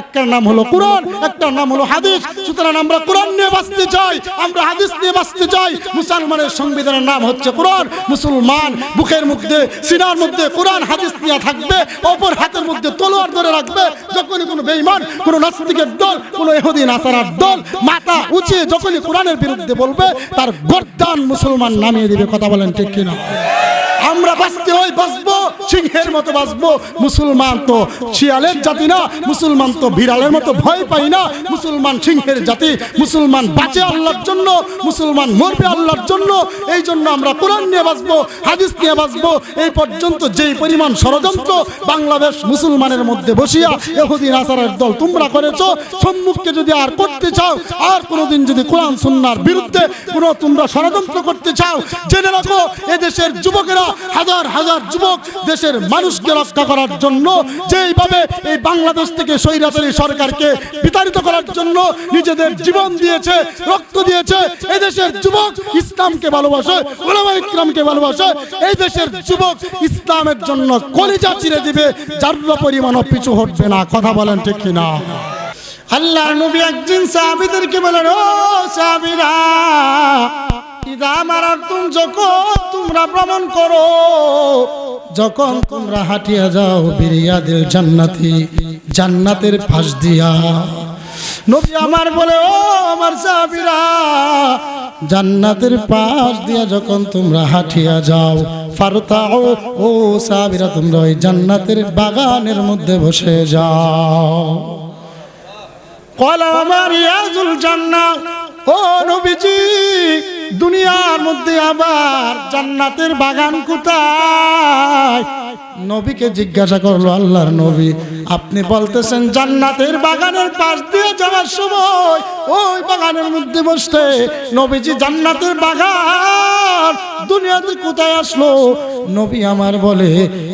একটার নাম হলো কোরআন, একটার নাম হলো হাদিস। সুতরাং আমরা কোরআন নিয়ে বাঁচতে চাই, আমরা হাদিস নিয়ে বাঁচতে চাই। মুসলমানের সংবিধানের নাম হচ্ছে কোরআন। মুসলমান বুকের মধ্যে, সিনার মধ্যে কোরআন, হাদিস নিয়ে থাকবে, অপর হাতের মধ্যে তলোয়ার ধরে রাখবে। যখনই কোনো বেঈমান, কোনো নাস্তিকের দল, কোনো এহুদিন আসারার দল মাথা উঁচিয়ে যখনই কোরআনের বিরুদ্ধে বলবে, তার গর্দান মুসলমান নামিয়ে দিবে। কথা বলেন ঠিক কিনা? আমরা বাঁচতে হই বাঁচবো। সিংহের মতো বাঁচবো। মুসলমান তো শিয়ালের জাতি না, মুসলমান তো বিড়ালের মতো ভয় পাই না। মুসলমান সিংহের জাতি, মুসলমান বাঁচে আল্লাহর জন্য, মুসলমান মরবে আল্লাহর জন্য। এই জন্য আমরা কোরআন নিয়ে বাঁচবো, হাদিস নিয়ে বাঁচবো। এই পর্যন্ত যেই পরিমাণ ষড়যন্ত্র বাংলাদেশ মুসলমানের মধ্যে বসিয়া এহুদিন আসারের দল তোমরা করেছ, সম্মুখকে যদি আর করতে চাও, আর কোনোদিন যদি কোরআন সুন্নার বিরুদ্ধে কোনো তোমরা ষড়যন্ত্র করতে চাও, জেনে রাখো, এদেশের যুবকেরা হাজার হাজার যুবক দেশের মানুষকে রক্ষা করার জন্য, যেইভাবে এই বাংলাদেশ থেকে স্বৈরাচারী সরকারকে বিতাড়িত করার জন্য নিজেদের জীবন দিয়েছে, রক্ত দিয়েছে, এই দেশের যুবক ইসলামকে ভালোবাসে ওলামা ইকরামকে ভালোবাসে, এই দেশের যুবক ইসলামের জন্য কলিজা চিরে দিবে, যার পরিমাণ পিছু হটবে না। কথা বলেন ঠিক কিনা? আল্লাহ নবী একদিন সাহাবীদেরকে বলেন, ও সাহাবীরা, ইদা মারার তুম যখন তোমরা ভ্রমণ করো যখন তোমরা হাঁটিয়া যাও বিরিয়া বিরিয়াদের জান্নাতি, জান্নাতের ফাঁস দিয়া। নবী আমার বলে, ও আমার সাহাবীরা, জান্নাতের পাশ দিয়া যখন তোমরা হাঁটিয়া যাও ফারতাও ও সাহাবীরা, তোমরা ওই জান্নাতের বাগানের মধ্যে বসে যাও। কলা আমার ইয়াজুল জান্নাহ, ও নবীজি দুনিয়ার মধ্যে আবার জান্নাতের বাগান কোথায়? নবীকে জিজ্ঞাসা করল, আল্লাহর নবী, আপনি বলতেছেন জান্নাতের বাগানের পাশ দিয়ে যাওয়ার সময় ওই বাগানের মধ্যে বসতে নবীজি জান্নাতের বাগান দুনিয়াতে কোথায় আসলো? নবী আমার বলে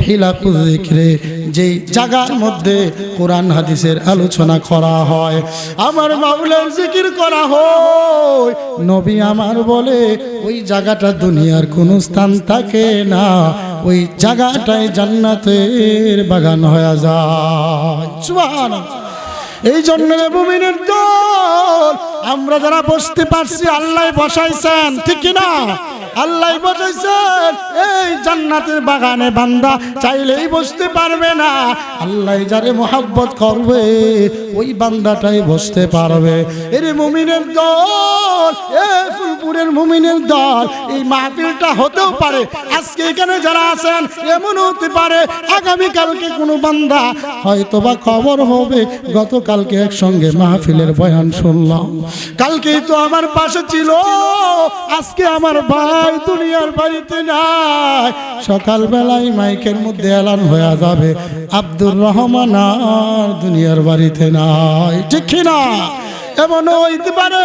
হিলাকুল জিক্রে, যেই জায়গার মধ্যে কোরআন হাদিসের আলোচনা করা হয়, আমার মাউলের জিকির করা হয়। নবী আমার বলে, ওই জায়গাটা দুনিয়ার কোনো স্থান থাকে না, ওই জায়গাটায় জান্নাতের বাগান হয়ে যায়। সুবহানাল্লাহ। এই জন্য মুমিনের দল আমরা যারা বসতে পারছি, আল্লাহ বসাইছেন, ঠিক না আল্লাহ বসাইছেন, এই জান্নাতের বাগানে বান্দা চাইলেই বসতে পারবে না। আল্লাহ যারে মোহাব্বত করবে, ওই বান্দাটাই বসতে পারবে। এরে মুমিনের দল, এ ফুলপুরের মুমিনের দল, এই মাহফিলটা হতেও পারে। আজকে এখানে যারা আছেন এমন হতে পারে, আগামীকালকে কোনো বান্দা হয়তোবা খবর হবে। গতকালকে একসঙ্গে মাহফিলের বয়ান শুনলাম। কালকেই তো আমার পাশে ছিল। আজকে আমার ভাই দুনিয়ার বাড়িতে নাই। সকালবেলায় মাইকের মধ্যে এলান হয়ে যাবে। আব্দুর রহমান আর দুনিয়ার বাড়িতে নাই। ঠিক না এমন হইতে পারে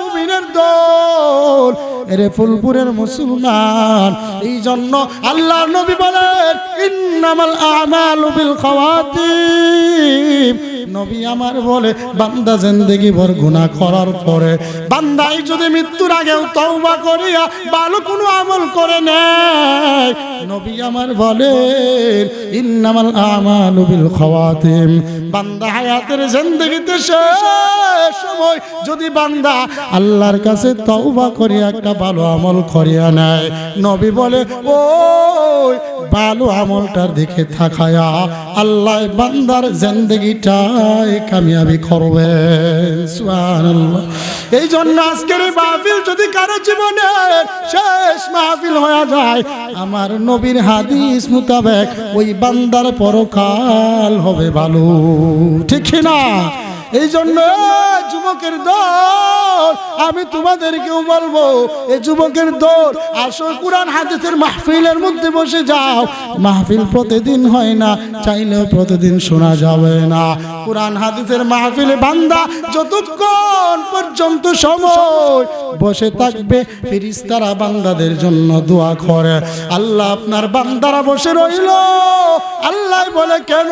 মুমিনের দল। এরে ফুলপুরের মুসলমান। এই জন্য আল্লাহ নবী বলেন, ইন্নামাল আমালু বিল খাওয়াতিম। নবী আমার বলে, বান্দা জিন্দেগি ভর গুনাহ করার পরে, বান্দাই যদি মৃত্যুর আগেও তওবা করিয়া ভালো কোনো আমল করে নেয়, নবী আমার বলে, ইন্নামাল আমালু বিল খাওয়াতিম। বান্দা হায়াতের জিন্দেগিতে শেষ সময় যদি বান্দা আল্লাহর কাছে তওবা করিয়া একটা ভালো আমল করিয়া নেয়, নবী বলে, ওই ভালো আমলটার দিকে থাকায়া আল্লাহ বান্দার জিন্দগিটাই কামিয়াবি করবে এই জন্য আজকের এই মাহফিল যদি কারও জীবনে শেষ মাহফিল হয়ে যায়, আমার নবীর হাদিস মোতাবেক ওই বান্দার পরকাল হবে ভালো ঠিক না এই জন্য যুবকের দল আমি তোমাদেরকেও বলব এই যুবকের দল, আসো কোরআন হাদিসের মাহফিলের মধ্যে বসে যাও। মাহফিল প্রতিদিন হয় না, চাইলেও প্রতিদিন শোনা যাবে না। কোরআন হাদিসের মাহফিলে বান্দা যতক্ষণ পর্যন্ত সময় বসে থাকবে ফিরিস্তারা বান্দাদের জন্য দোয়া করে। আল্লাহ আপনার বান্দারা বসে রইল। আল্লাহ বলে, কেন?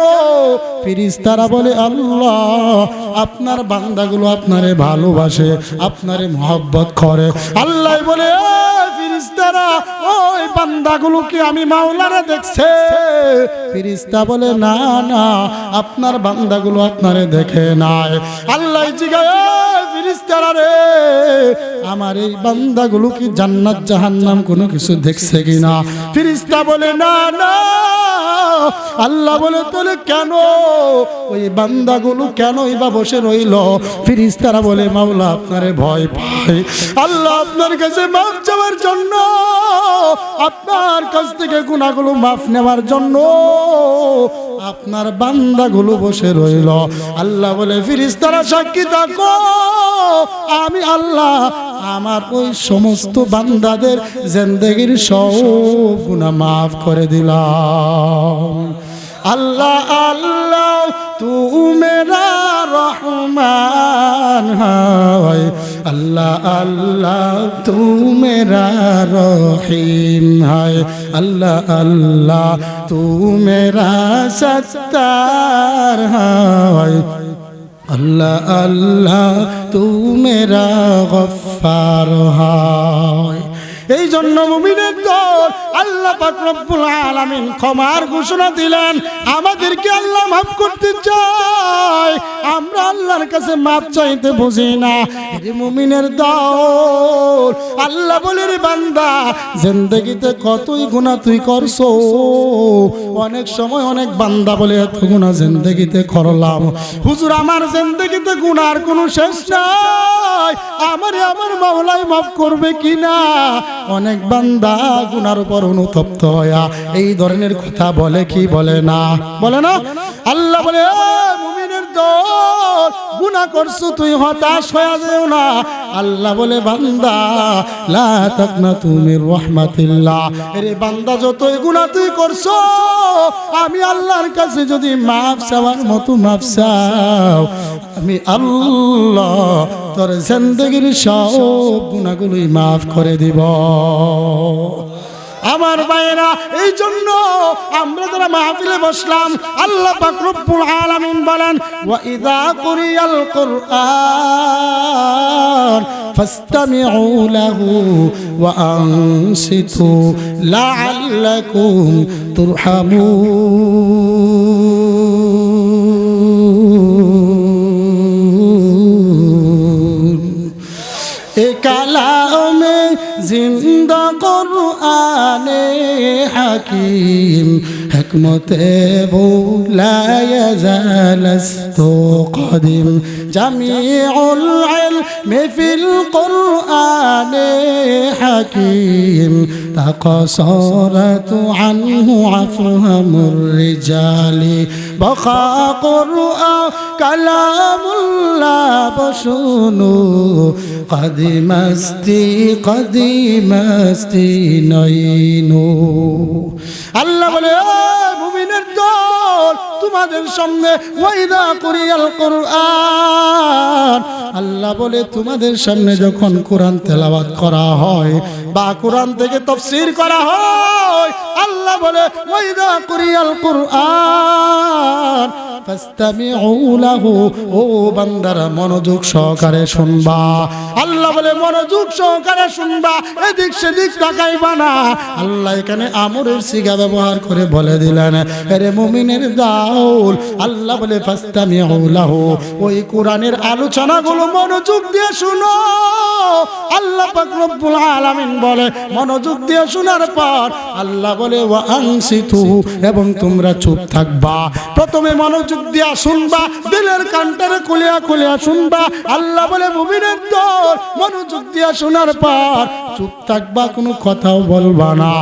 ফিরিস্তারা বলে, আল্লাহ, আপনার বান্দাগুলো আপনারে ভালোবাসে আপনারে মহব্বত করে। আল্লাহ বলে, "এ ফিরিস্তারা, ওই বান্দাগুলো আমি মাওলারে দেখছে। ফিরিস্তা বলে, না না, আপনার বান্দাগুলো আপনারে দেখে নাই। আল্লাহ জিগায় ফিরিস্তারা রে, আমার এই বান্দাগুলো কি জান্নাত, জাহান্নাম কোনো কিছু দেখছে কিনা? ফিরিস্তা বলে, না না আল্লাহ বলে তোলে কেন? ওই বান্দাগুলো কেনই বা বসে রইল? ফিরিস্তারা বলে, মাওলা, আপনারে ভয় পায় আল্লাহ আপনার কাছে মাফ চাওয়ার জন্য, আপনার কাছ থেকে গুণাগুলো মাফ নেওয়ার জন্য আপনার বান্দাগুলো বসে রইল। আল্লাহ বলে, ফিরিস্তারা সাক্ষী থাকো। আমি আল্লাহ আমার ওই সমস্ত বান্দাদের জেন্দেগির সব গুণা মাফ করে দিলাম। আল্লাহ আল্লাহ তু মেরা রহমান হয়। আল্লাহ আল্লাহ তু মেরা রহিম হয়। আল্লাহ আল্লাহ তু মেরা সত্তার হয়। আল্লাহ আল্লাহ তুমেরা গফার হয়। এই জন্য মুমিনের দল আল্লাহ রব্বুল আলামিন ক্ষমার ঘোষণা দিলেন, আমাদেরকে আল্লাহ মাফ করতে চায়। আমরা আল্লাহর কাছে মাফ চাইতে বুঝি না। মুমিনের দল, আল্লাহ বলে রে বান্দা, জিন্দগিতে কতই গুনাহ তুই করছ? অনেক সময় অনেক বান্দা বলে এত গুনাহ জিন্দেগিতে করলাম। হুজুর, আমার জিন্দগিতে গুনার কোনো শেষ নাই। আমারে আমার মাওলাই মাফ করবে কিনা? অনেক বান্দা গুনার উপর অনুতপ্ত হয়া এই ধরনের কথা বলে কি বলে না? বলে না? আল্লাহ বলে, "এ মুমিনের দল, গুনাহ করছ, তুই হতাশ হয়ে যেও না। বলে, বান্দা, লা বান্দা তুই করছ, আমি আল্লাহর কাছে যদি মাফ চাওয়ার মতো মাফ চাও, আমি আল্লাহ তোর জিন্দগির সব গুণাগুলোই মাফ করে দিব। আমার ভাইয়েরা এই জন্য আমরা যারা মাহফিলে বসলাম, আল্লাহ পাক রব্বুল আলামিন বলেন ওয়াইদা কুরিয়াল কুরআন فاستمعوا له ওয়া لعلكم লাআল্লাকুম حكيم حكمته لا يزال استقدم جميع العلم في القرآن حكيم تقصرت عنه أفهم الرجال بقى قرآن كلام الله بشنو قديم استي قديم استي نينو আল্লাহ বলে "ও মুমিনের দল, তোমাদের সামনে ওয়াইদা কুরিয়াল কোরআন। আল্লাহ বলে, তোমাদের সামনে যখন কোরআন তেলাওয়াত করা হয় বা কোরআন থেকে তফসির করা হয় আল্লাহ বলে, ওয়াইদা কুরিয়াল কোরআন, ফাস্তামিউ লাহু। ও বান্দারা, মনোযোগ সহকারে শুনবা। আল্লাহ বলে, মনোযোগ সহকারে শুনবা, এদিক সেদিক তাকাইবা না। আল্লাহ এখানে আমরের সিগা ব্যবহার করে বলে দিলেন আরে মুমিনের দাউল। আল্লাহ বলে, ফাস্তামিউ লাহু। ওই কোরআনের আলোচনাগুলো মনোযোগ দিয়ে শুনো। আল্লাহ পাক রব্বুল আলামিন বলে, মনোযোগ দিয়ে শোনার পর আল্লাহ বলে এবং তোমরা চুপ থাকবা। প্রথমে মনোযোগ দিয়া শুনবা, দিলের কান্টারে কুলিয়া কুলিয়া শুনবা। আল্লাহ বলে, মুমিনের দল মনোযোগ দিয়া শোনার পর চুপ থাকবা, কোনো কথাও বলবা না।